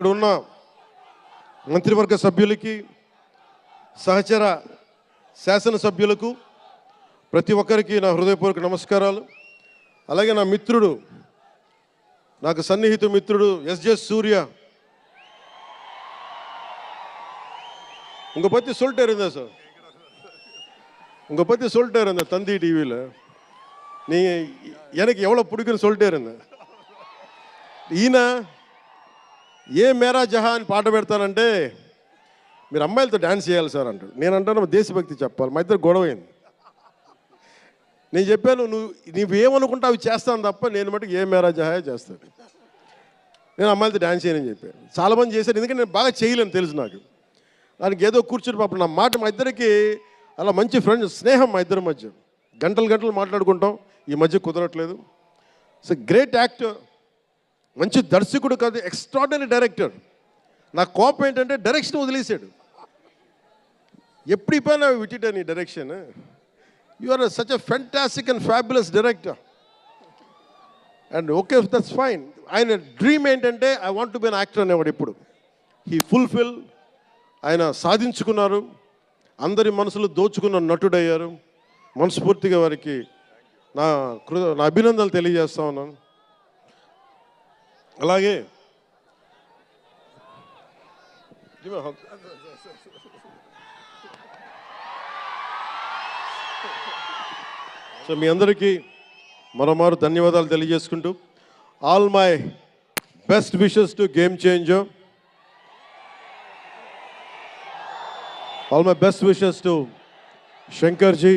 ఇక్కడ ఉన్న మంత్రివర్గ సభ్యులకి సహచర శాసనసభ్యులకు ప్రతి ఒక్కరికి నా హృదయపూర్వక నమస్కారాలు అలాగే నా మిత్రుడు నాకు సన్నిహిత మిత్రుడు ఎస్జే సూర్య உங்க பத்தி சொல்லிட்டே இருந்தேன் சார் உங்க பத்தி சொல்லிட்டே இருந்தேன் தந்தி டிவியில் நீங்க எனக்கு எவ்வளோ பிடிக்கும்னு சொல்லிட்டே இருந்தேன் ఈయన ఏ మేరా జహా అని పాట పెడతానంటే మీరు అమ్మాయిలతో డ్యాన్స్ చేయాలి సార్ అంటాడు. నేను అంటాను దేశభక్తి చెప్పాలి. మా ఇద్దరు గొడవ అయింది. నేను చెప్పాను నువ్వు నువ్వేమనుకుంటా అవి చేస్తాను తప్ప నేను మటుకు ఏ మేరా జహా చేస్తాను. నేను అమ్మాయిలతో డ్యాన్స్ చేయనని చెప్పాను. చాలామంది చేశారు ఎందుకంటే నేను బాగా చేయలేను తెలుసు నాకు. దానికి ఏదో కూర్చుని పాపం నా మాట మా ఇద్దరికి అలా మంచి ఫ్రెండ్స్ స్నేహం మా ఇద్దరి మధ్య. గంటలు గంటలు మాట్లాడుకుంటాం ఈ మధ్య కుదరట్లేదు. సో గ్రేట్ యాక్టర్ మంచి దర్శకుడు కాదు ఎక్స్ట్రాడనరీ డైరెక్టర్ నా కోపం ఏంటంటే డైరెక్షన్ వదిలేశాడు. ఎప్పుడైపోయినా విటిట నీ direction you are such a fantastic and fabulous director and okay that's fine ఆయన డ్రీమ్ ఏంటంటే I want to be an actor అనేవాడు ఇప్పుడు హీ ఫుల్ఫిల్ ఆయన సాధించుకున్నారు. అందరి మనసులు దోచుకున్న నటుడయ్యారు. మనస్ఫూర్తిగా వారికి నా కృ నా అభినందనలు తెలియజేస్తా ఉన్నాను. అలాగే. సో మీ అందరికీ మరోమారు ధన్యవాదాలు తెలియజేసుకుంటూ all my best wishes to game change all my best wishes to Shankar ji